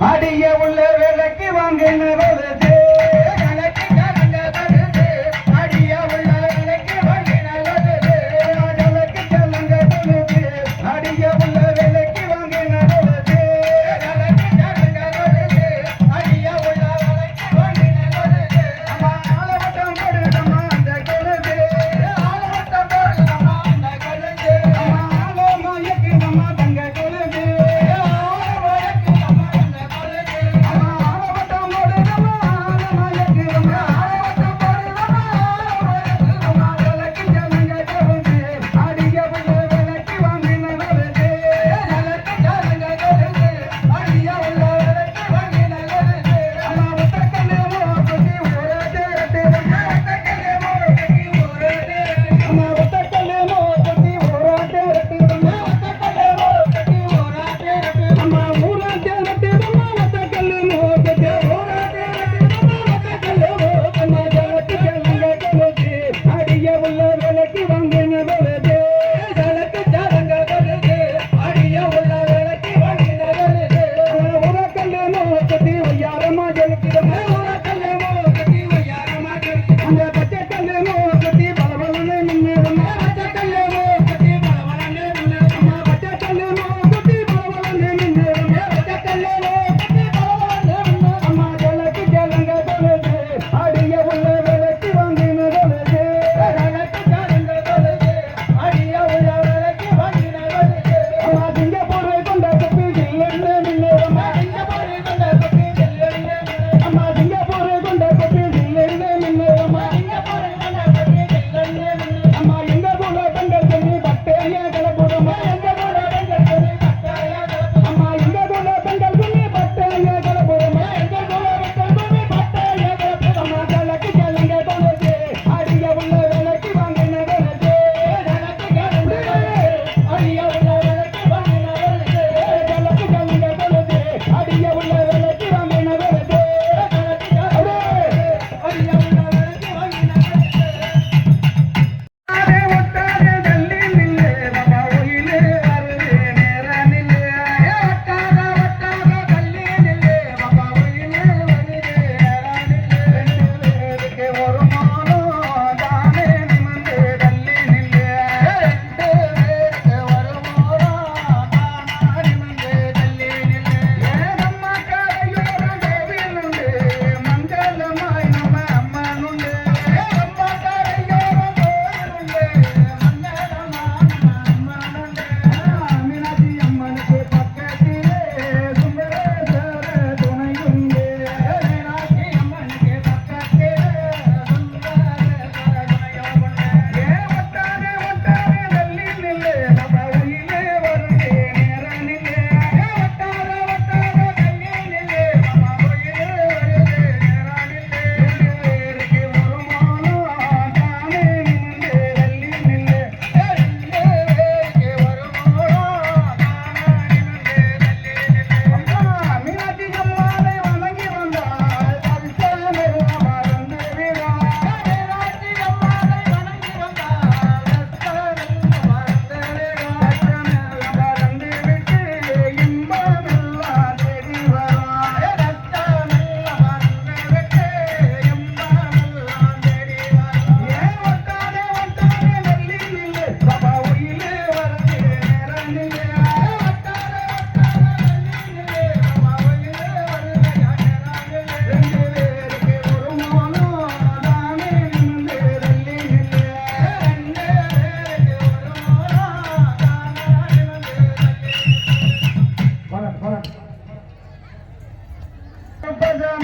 அடிய உள்ள விலைக்கு வாங்கினது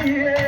yeah.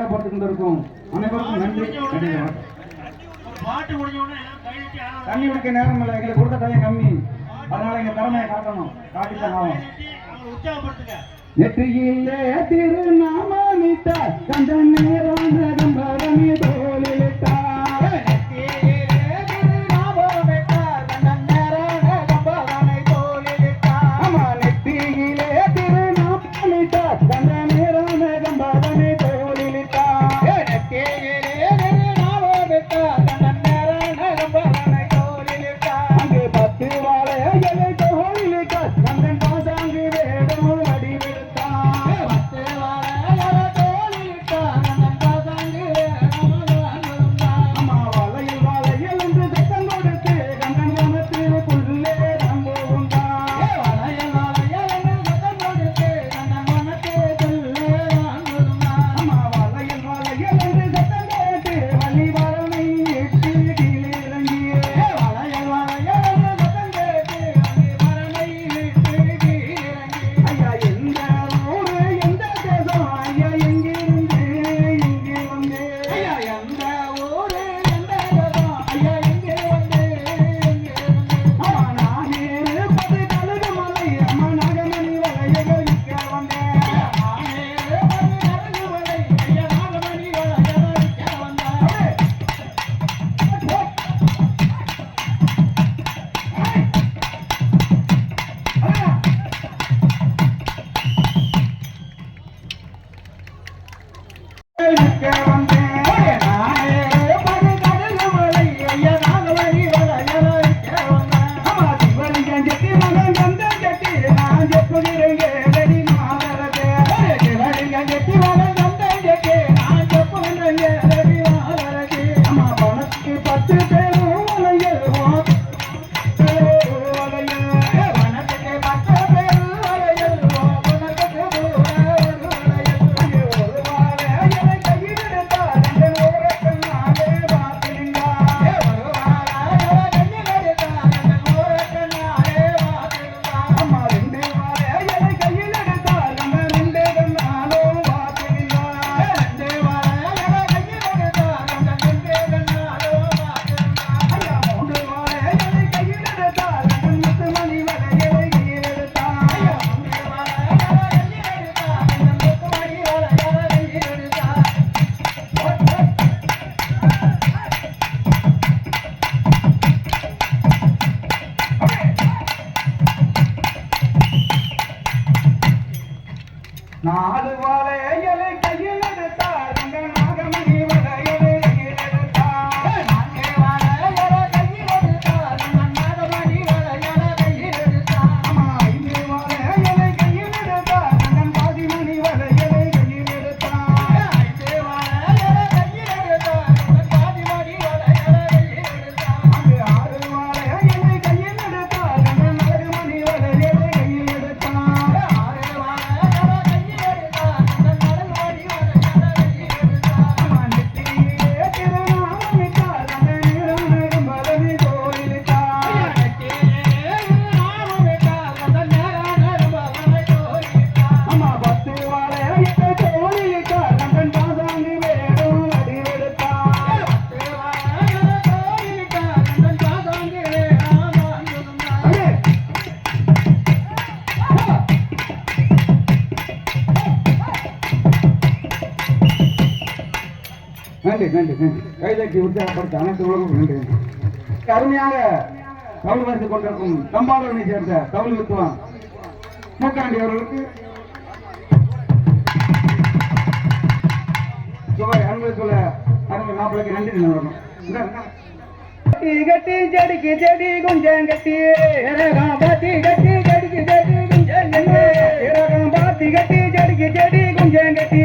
தயார்படுத்திக் கொண்டிருக்கும் அனைவருக்கும் நன்றி. தண்ணி குடிக்க நேரம் இல்லை. எங்களுக்கு கொடுத்த தயம் கம்மி. அதனால எங்க திறமையை காட்டணும் காட்டித்தான் ஆகும் நெற்றியிலே திருநாமமித்த நேரம் நாலு வாழைகளை கையில் நன்றி நன்றி நன்றி. கைதட்டி உற்சாகப்படுத்த அனைத்து உலகம் நன்றி அருமையாக தமிழ் வந்து கொண்டிருக்கும் தம்பாளூரை சேர்ந்த தமிழ் வித்துவான் மூக்காண்டி அவர்களுக்கு சுவை அன்பு சொல்ல அருமை மாப்பிளைக்கு நன்றி நிலவரம் கட்டி ஜடிக்கு ஜடி குஞ்சங்கட்டி பாத்தி கட்டி ஜடிக்கு ஜடி குஞ்சங்கட்டி பாத்தி கட்டி ஜடிக்கு ஜடி குஞ்சங்கட்டி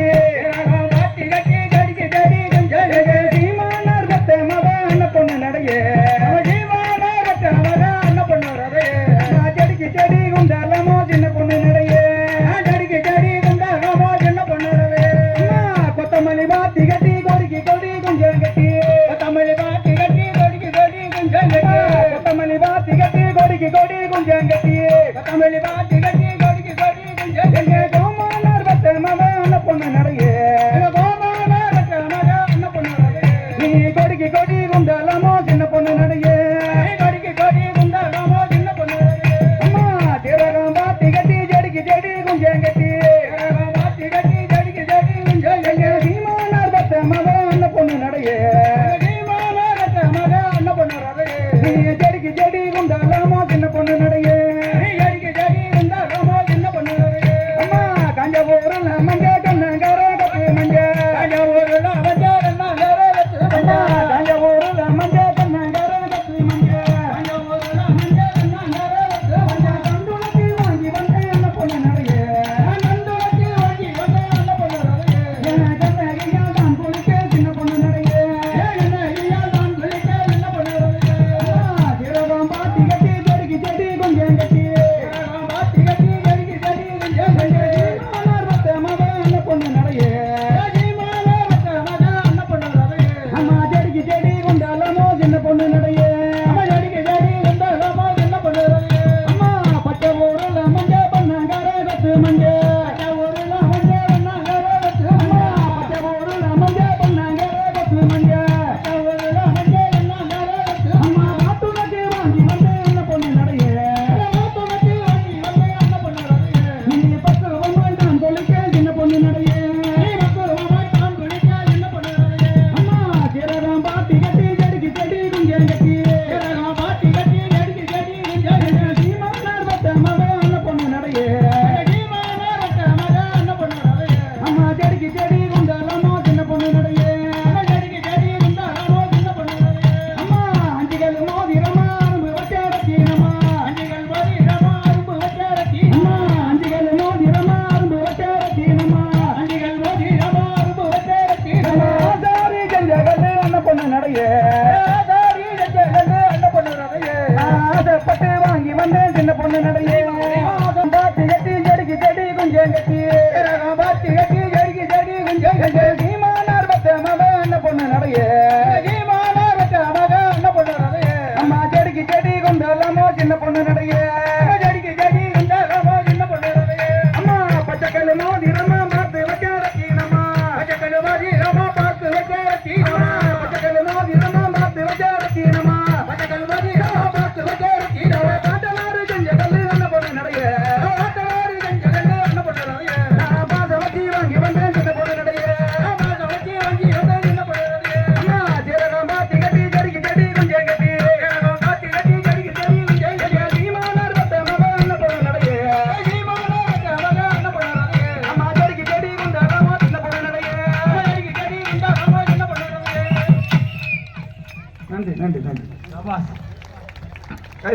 சின்ன பொண்ணு நடையே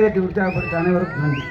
நன்றி நன்றி நன்றி அனைவருக்கும் நன்றி.